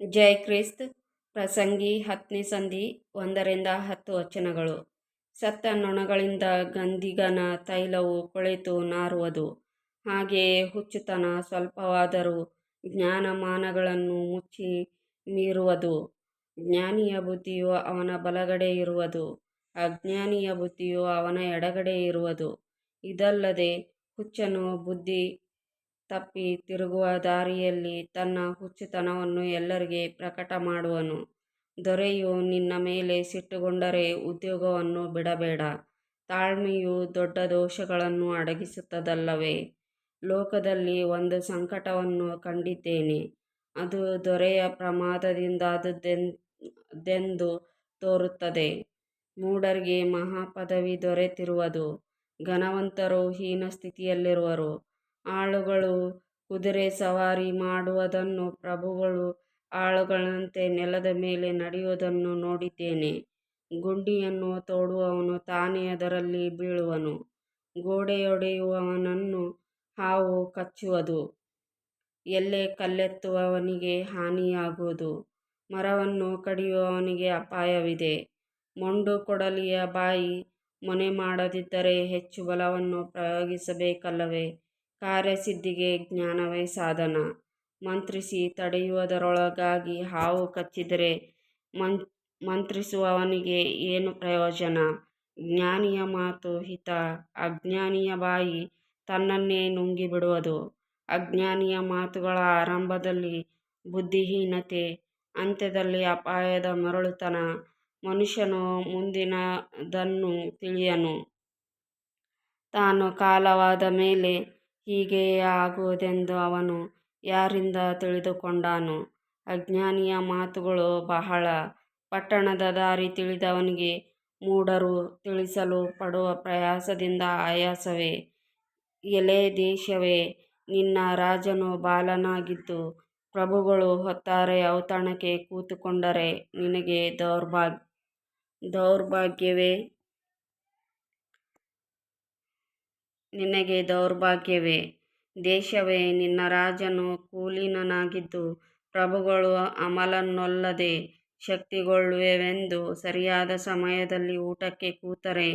ಜೈ Christ. ಪ್ರಸಂಗಿ ಹತ್ತನೇ ಸಂಧಿ ಒಂದರಿಂದ ಹತ್ತು ವಚನಗಳು. ಸತ್ತ ನೊಣಗಳಿಂದ ಗಂಧಿಗನ ತೈಲವು ಕೊಳೆತು ನಾರುವುದು. ಹಾಗೆಯೇ ಹುಚ್ಚುತನ ಸ್ವಲ್ಪವಾದರೂ ಜ್ಞಾನಮಾನಗಳನ್ನು ಮುಚ್ಚಿ ಮೀರುವುದು. ಜ್ಞಾನಿಯ ಬುದ್ಧಿಯು ಅವನ ಬಲಗಡೆ ಇರುವುದು. ಅಜ್ಞಾನಿಯ ಬುದ್ಧಿಯು ಅವನ ಎಡಗಡೆ ಇರುವುದು. ಇದಲ್ಲದೆ ಹುಚ್ಚನು ಬುದ್ಧಿ ತಪ್ಪಿ ತಿರುಗುವ ದಾರಿಯಲ್ಲಿ ತನ್ನ ಹುಚ್ಚುತನವನ್ನು ಎಲ್ಲರಿಗೆ ಪ್ರಕಟ ಮಾಡುವನು. ದೊರೆಯು ನಿನ್ನ ಮೇಲೆ ಸಿಟ್ಟುಗೊಂಡರೆ ಉದ್ಯೋಗವನ್ನು ಬಿಡಬೇಡ. ತಾಳ್ಮೆಯು ದೊಡ್ಡ ದೋಷಗಳನ್ನು ಅಡಗಿಸುತ್ತದಲ್ಲವೇ? ಲೋಕದಲ್ಲಿ ಒಂದು ಸಂಕಟವನ್ನು ಕಂಡಿದ್ದೇನೆ. ಅದು ದೊರೆಯ ಪ್ರಮಾದದಿಂದಾದುದೆಂದು ತೋರುತ್ತದೆ. ಮೂಢರಿಗೆ ಮಹಾಪದವಿ ದೊರೆತಿರುವುದು. ಘನವಂತರು ಹೀನ ಸ್ಥಿತಿಯಲ್ಲಿರುವರು. ಆಳುಗಳು ಕುದುರೆ ಸವಾರಿ ಮಾಡುವುದನ್ನು ಪ್ರಭುಗಳು ಆಳುಗಳಂತೆ ನೆಲದ ಮೇಲೆ ನಡೆಯುವುದನ್ನು ನೋಡಿದ್ದೇನೆ. ಗುಂಡಿಯನ್ನು ತೋಡುವವನು ತಾನೇ ಅದರಲ್ಲಿ ಬೀಳುವನು. ಗೋಡೆಯೊಡೆಯುವವನನ್ನು ಹಾವು ಕಚ್ಚುವುದು. ಎಲ್ಲೆ ಕಲ್ಲೆತ್ತುವವನಿಗೆ ಹಾನಿಯಾಗುವುದು. ಮರವನ್ನು ಕಡಿಯುವವನಿಗೆ ಅಪಾಯವಿದೆ. ಮೊಂಡು ಕೊಡಲಿಯ ಬಾಯಿ ಮೊನೆ ಮಾಡದಿದ್ದರೆ ಹೆಚ್ಚು ಬಲವನ್ನು ಪ್ರಯೋಗಿಸಬೇಕಲ್ಲವೇ? ಕಾರ್ಯಸಿದ್ಧಿಗೆ ಜ್ಞಾನವೇ ಸಾಧನ. ಮಂತ್ರಿಸಿ ತಡೆಯುವುದರೊಳಗಾಗಿ ಹಾವು ಕಚ್ಚಿದರೆ ಮಂತ್ರಿಸುವವನಿಗೆ ಏನು ಪ್ರಯೋಜನ? ಜ್ಞಾನಿಯ ಮಾತು ಹಿತ. ಅಜ್ಞಾನಿಯ ಬಾಯಿ ತನ್ನನ್ನೇ ನುಂಗಿಬಿಡುವುದು. ಅಜ್ಞಾನಿಯ ಮಾತುಗಳ ಆರಂಭದಲ್ಲಿ ಬುದ್ಧಿಹೀನತೆ, ಅಂತ್ಯದಲ್ಲಿ ಅಪಾಯದ ಮರಳುತನ. ಮನುಷ್ಯನು ಮುಂದಿನದನ್ನು ತಿಳಿಯನು. ತಾನು ಕಾಲವಾದ ಮೇಲೆ ಹೀಗೆಯೇ ಆಗುವುದೆಂದು ಅವನು ಯಾರಿಂದ ತಿಳಿದುಕೊಂಡಾನು? ಅಜ್ಞಾನಿಯ ಮಾತುಗಳು ಬಹಳ. ಪಟ್ಟಣದ ದಾರಿ ತಿಳಿದವನಿಗೆ ಮೂಡರು ತಿಳಿಸಲು ಪಡುವ ಪ್ರಯಾಸದಿಂದ ಆಯಾಸವೇ? ಎಲೆ ದೇಶವೇ, ನಿನ್ನ ರಾಜನು ಬಾಲನಾಗಿದ್ದು, ಪ್ರಭುಗಳು ಹೊತ್ತಾರೆ ಔತಣಕ್ಕೆ ಕೂತುಕೊಂಡರೆ ನಿನಗೆ ದೌರ್ಭಾಗ್ಯವೇ? ನಿನಗೆ ದೌರ್ಭಾಗ್ಯವೇ? ದೇಶವೇ, ನಿನ್ನ ರಾಜನು ಕುಲೀನನಾಗಿದ್ದು ಪ್ರಭುಗಳು ಅಮಲನ್ನೊಲ್ಲದೆ ಶಕ್ತಿಗೊಳ್ಳುವೆವೆಂದು ಸರಿಯಾದ ಸಮಯದಲ್ಲಿ ಊಟಕ್ಕೆ ಕೂತರೆ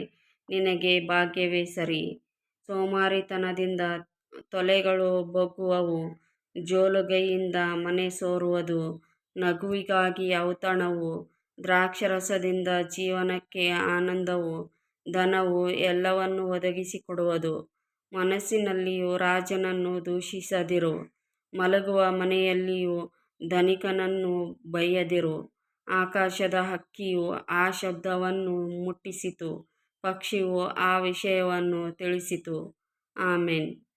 ನಿನಗೆ ಭಾಗ್ಯವೇ ಸರಿ. ಸೋಮಾರಿತನದಿಂದ ತೊಲೆಗಳು ಬೊಗ್ಗುವವು, ಜೋಲುಗೈಯಿಂದ ಮನೆ ಸೋರುವುದು, ನಗುವಿಗಾಗಿ ಔತಣವು, ದ್ರಾಕ್ಷರಸದಿಂದ ಜೀವನಕ್ಕೆ ಆನಂದವು ಧನವು ಎಲ್ಲವನ್ನೂ ಒದಗಿಸಿಕೊಡುವುದು. ಮನಸ್ಸಿನಲ್ಲಿಯೂ ರಾಜನನ್ನು ದೂಷಿಸದಿರು. ಮಲಗುವ ಮನೆಯಲ್ಲಿಯೂ ಧನಿಕನನ್ನು ಬೈಯದಿರು. ಆಕಾಶದ ಹಕ್ಕಿಯು ಆ ಶಬ್ದವನ್ನು ಮುಟ್ಟಿಸಿತು. ಪಕ್ಷಿಯು ಆ ವಿಷಯವನ್ನು ತಿಳಿಸಿತು. ಆಮೆನ್.